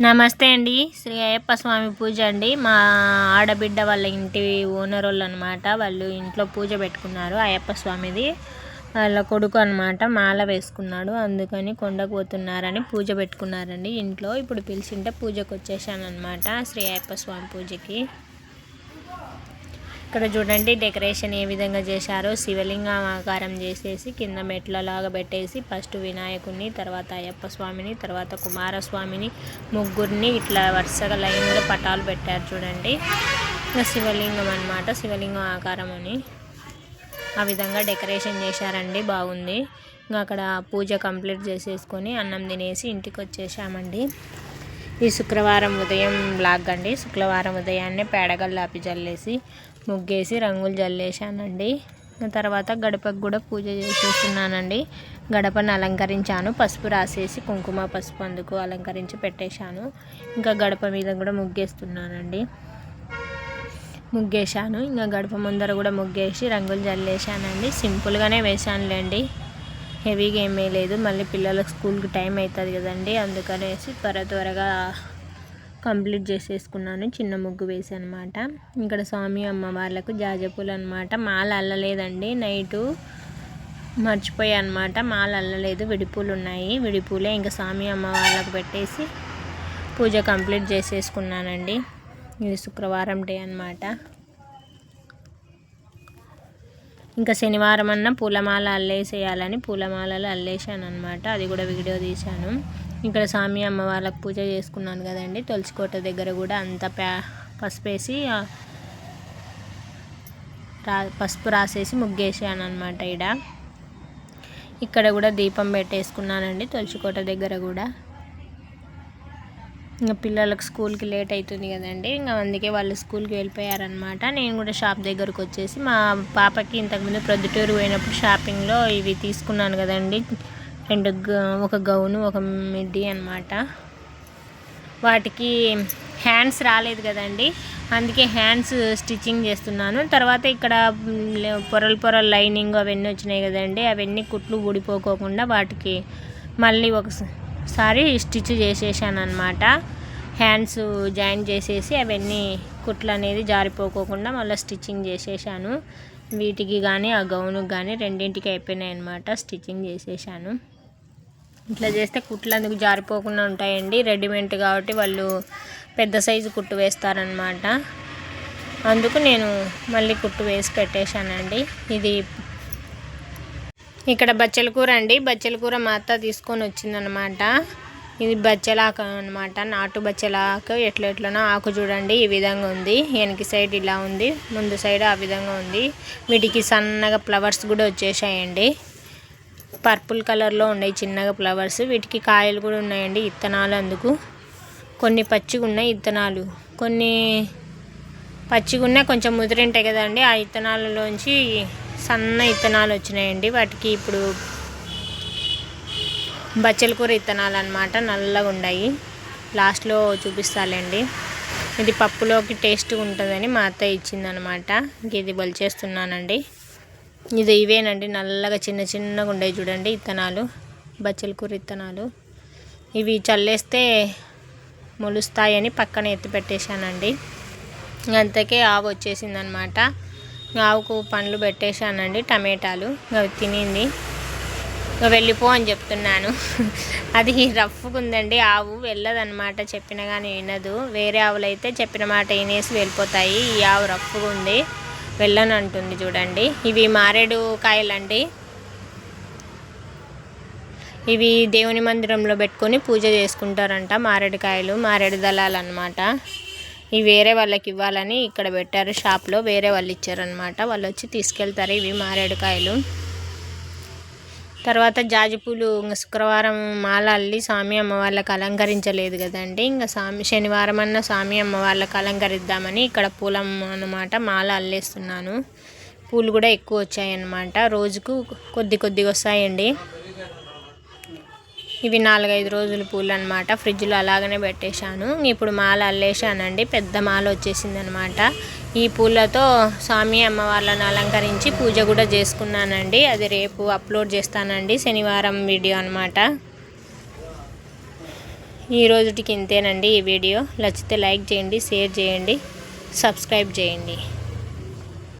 నమస్తే అండి. శ్రీ అయ్యప్ప స్వామి పూజ అండి. మా ఆడబిడ్డ వాళ్ళ ఇంటి ఓనర్ వాళ్ళు అనమాట వాళ్ళు ఇంట్లో పూజ పెట్టుకున్నారు అయ్యప్ప స్వామిది. వాళ్ళ కొడుకు అనమాట మాల వేసుకున్నాడు. అందుకని కొండకు పోతున్నారని పూజ పెట్టుకున్నారండి ఇంట్లో. ఇప్పుడు పిలిచింటే పూజకు వచ్చేసాను అనమాట శ్రీ అయ్యప్ప స్వామి పూజకి. ఇక్కడ చూడండి డెకరేషన్ ఏ విధంగా చేశారో. శివలింగం ఆకారం చేసేసి కింద మెట్లలాగా పెట్టేసి ఫస్ట్ వినాయకుడిని తర్వాత అయ్యప్ప స్వామిని తర్వాత కుమారస్వామిని ముగ్గురిని ఇట్లా వరుసగా లైన్లో పటాలు పెట్టారు చూడండి. శివలింగం అనమాట శివలింగం ఆకారం అని. ఆ విధంగా డెకరేషన్ చేశారండి బాగుంది. ఇంకా అక్కడ పూజ కంప్లీట్ చేసేసుకొని అన్నం తినేసి ఇంటికి వచ్చేసామండి. ఈ శుక్రవారం ఉదయం బ్లాగ్ అండి శుక్రవారం ఉదయాన్నే పేడగల్లాపి జల్లేసి ముగ్గేసి రంగులు జల్లేసానండి తర్వాత గడపకు కూడా పూజ చేసేస్తున్నానండి. గడపను అలంకరించాను. పసుపు రాసేసి కుంకుమ పసుపు అందుకు అలంకరించి పెట్టేశాను. ఇంకా గడప మీద కూడా ముగ్గేస్తున్నానండి. ముగ్గేశాను. ఇంకా గడప ముందర కూడా ముగ్గేసి రంగులు జల్లేసానండి సింపుల్గానే వేసానులేండి హెవీగా ఏమీ లేదు. మళ్ళీ పిల్లలకు స్కూల్కి టైం అవుతుంది కదండి. అందుకనేసి త్వర త్వరగా కంప్లీట్ చేసేసుకున్నాను చిన్న ముగ్గు వేసి అనమాట ఇక్కడ స్వామి అమ్మ వాళ్ళకు జాజపూలు అనమాట మాల అల్లలేదండి నైటు మర్చిపోయా అనమాట మాల అల్లలేదు విడిపూలు ఉన్నాయి విడిపూలే ఇంకా స్వామి అమ్మ వాళ్ళకు పెట్టేసి పూజ కంప్లీట్ చేసేసుకున్నానండి. ఇది శుక్రవారం డే అనమాట ఇంకా శనివారం అన్న పూలమాల అల్లేసేయాలని పూలమాలలు అల్లేసాను అనమాట అది కూడా వీడియో తీశాను. ఇక్కడ స్వామి అమ్మ వాళ్ళకి పూజ చేసుకున్నాను కదండి. తులసికోట దగ్గర కూడా అంత ప్యా పసుపు వేసి రా పసుపు రాసేసి ముగ్గేసాను అనమాట ఇక్కడ ఇక్కడ కూడా దీపం పెట్టేసుకున్నానండి తులసికోట దగ్గర కూడా. ఇంకా పిల్లలకు స్కూల్కి లేట్ అవుతుంది కదండి. ఇంకా అందుకే వాళ్ళు స్కూల్కి వెళ్ళిపోయారనమాట నేను కూడా షాప్ దగ్గరకు వచ్చేసి మా పాపకి ఇంతకుముందు ప్రొద్దుటూరు పోయినప్పుడు షాపింగ్లో ఇవి తీసుకున్నాను కదండి. రెండు ఒక గౌను ఒక మిడ్డీ అనమాట వాటికి హ్యాండ్స్ రాలేదు కదండి. అందుకే హ్యాండ్స్ స్టిచ్చింగ్ చేస్తున్నాను. తర్వాత ఇక్కడ పొరలు పొరలు లైనింగ్ అవన్నీ వచ్చినాయి కదండి. అవన్నీ కుట్లు ఊడిపోకోకుండా వాటికి మళ్ళీ ఒకసారి స్టిచ్ చేసేసాను అనమాట హ్యాండ్స్ జాయిన్ చేసేసి అవన్నీ కుట్లు అనేది జారిపోకోకుండా మళ్ళీ స్టిచ్చింగ్ చేసేసాను. వీటికి కానీ ఆ గౌనుకి కానీ రెండింటికి అయిపోయినాయి అనమాట స్టిచ్చింగ్ చేసేసాను. ఇట్లా చేస్తే కుట్లు అందుకు జారిపోకుండా ఉంటాయండి. రెడీమేడ్ కాబట్టి వాళ్ళు పెద్ద సైజు కుట్టు వేస్తారనమాట అందుకు నేను మళ్ళీ కుట్టు వేసి పెట్టేశానండి. ఇది ఇక్కడ బచ్చల కూర అండి. బచ్చల కూర మా అత్త తీసుకొని వచ్చిందనమాట ఇది బచ్చలాకు అనమాట నాటు బచ్చలాకు ఎట్లా ఎట్లనో ఆకు చూడండి ఈ విధంగా ఉంది. వెనక సైడ్ ఇలా ఉంది ముందు సైడ్ ఆ విధంగా ఉంది. వీటికి సన్నగా ఫ్లవర్స్ కూడా వచ్చేసాయండి. పర్పుల్ కలర్లో ఉన్నాయి చిన్నగా ఫ్లవర్స్. వీటికి కాయలు కూడా ఉన్నాయండి. ఇత్తనాలు అందుకు. కొన్ని పచ్చిగా ఉన్నాయి ఇత్తనాలు. కొన్ని పచ్చిగా ఉన్నాయి కొంచెం ముదిరింటాయి కదండి. ఆ ఇత్తనాలలోంచి సన్న ఇత్తనాలు వచ్చినాయండి. వాటికి ఇప్పుడు బచ్చల కూర ఇత్తనాలు అనమాట నల్లగా ఉన్నాయి. లాస్ట్లో చూపిస్తాలేండి. ఇది పప్పులోకి టేస్ట్గా ఉంటుందని మా అత్త ఇచ్చిందనమాట ఇంక ఇది బలిచేస్తున్నానండి. ఇది ఇవేనండి. నల్లగా చిన్న చిన్నగా ఉండేవి చూడండి ఇత్తనాలు. బచ్చల కూర ఇత్తనాలు. ఇవి చల్లేస్తే మొలుస్తాయని పక్కన ఎత్తి పెట్టేశానండి. అంతకే ఆవు వచ్చేసిందనమాట. ఆవుకు పండ్లు పెట్టేశానండి టమాటాలు. అవి తినింది. వెళ్ళిపో అని చెప్తున్నాను. అది రఫ్గా ఉందండి. ఆవు వెళ్ళదనమాట. చెప్పిన కానీ వినదు. వేరే ఆవులు అయితే చెప్పిన మాట వినేసి వెళ్ళిపోతాయి. ఈ ఆవు రఫ్గా ఉంది. వెళ్ళను అంటుంది చూడండి. ఇవి మారేడు కాయలండి. ఇవి దేవుని మందిరంలో పెట్టుకొని పూజ చేసుకుంటారంట మారేడుకాయలు మారేడు దళాలు అనమాట ఇవి వేరే వాళ్ళకి ఇవ్వాలని ఇక్కడ పెట్టారు షాప్లో వేరే వాళ్ళు ఇచ్చారనమాట వాళ్ళు వచ్చి తీసుకెళ్తారు ఇవి మారేడుకాయలు తర్వాత జాజిపూలు ఇంకా శుక్రవారం మాల అల్లి స్వామి అమ్మ వాళ్ళకి అలంకరించలేదు కదండి. ఇంకా స్వామి శనివారం అన్న స్వామి అమ్మ వాళ్ళకి అలంకరిద్దామని ఇక్కడ పూలం అనమాట మాల అల్లేస్తున్నాను. పూలు కూడా ఎక్కువ వచ్చాయన్నమాట. రోజుకు కొద్ది కొద్దిగా వస్తాయండి. ఇవి నాలుగైదు రోజుల పూలు అనమాట ఫ్రిడ్జ్లో అలాగనే పెట్టేశాను. ఇప్పుడు మాల అల్లేశానండి. పెద్ద మాల వచ్చేసింది అనమాట ఈ పూలతో స్వామి అమ్మ వాళ్ళని అలంకరించి పూజ కూడా చేసుకున్నానండి. అది రేపు అప్లోడ్ చేస్తానండి. శనివారం వీడియో అనమాట ఈ రోజుటికి ఇంతేనండి ఈ వీడియో. నచ్చితే లైక్ చేయండి షేర్ చేయండి సబ్స్క్రైబ్ చేయండి.